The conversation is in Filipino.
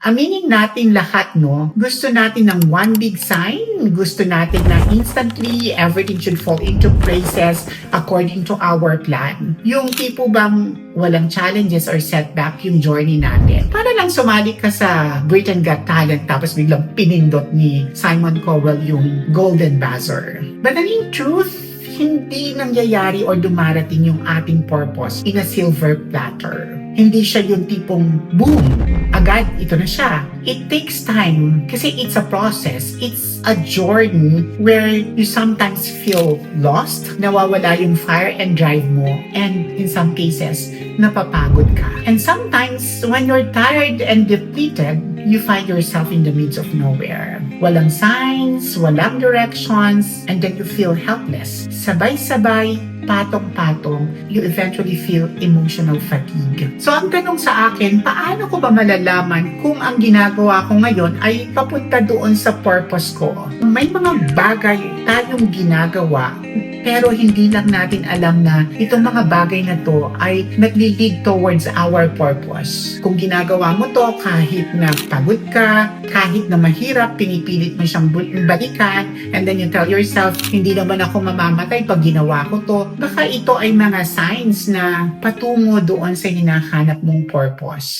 aminin natin lahat, no? Gusto natin ng one big sign. Gusto natin na instantly everything should fall into places according to our plan. Yung tipo bang walang challenges or setback yung journey natin. Para lang sumali ka sa Britain Got Talent tapos biglang pinindot ni Simon Cowell yung Golden Buzzer. But in truth, hindi nangyayari or dumarating yung ating purpose in a silver platter. Hindi siya yung tipong boom, agad ito na siya. It takes time kasi it's a process. It's a journey where you sometimes feel lost, nawawala yung fire and drive mo, and in some cases, napapagod ka. And sometimes, when you're tired and depleted, you find yourself in the midst of nowhere. Walang signs, walang directions, and then you feel helpless. Sabay-sabay, patong-patong, you eventually feel emotional fatigue. So ang tanong sa akin, paano ko ba malalaman kung ang ginagawa ko ngayon ay papunta doon sa purpose ko? May mga bagay tayong ginagawa pero hindi lang natin alam na itong mga bagay na to ay nagli-lead towards our purpose. Kung ginagawa mo to kahit na pagod ka, kahit na mahirap, pinipilit mo siyang balikan, and then you tell yourself, hindi naman ako mamamatay pag ginawa ko to, baka ito ay mga signs na patungo doon sa hinahanap mong purpose.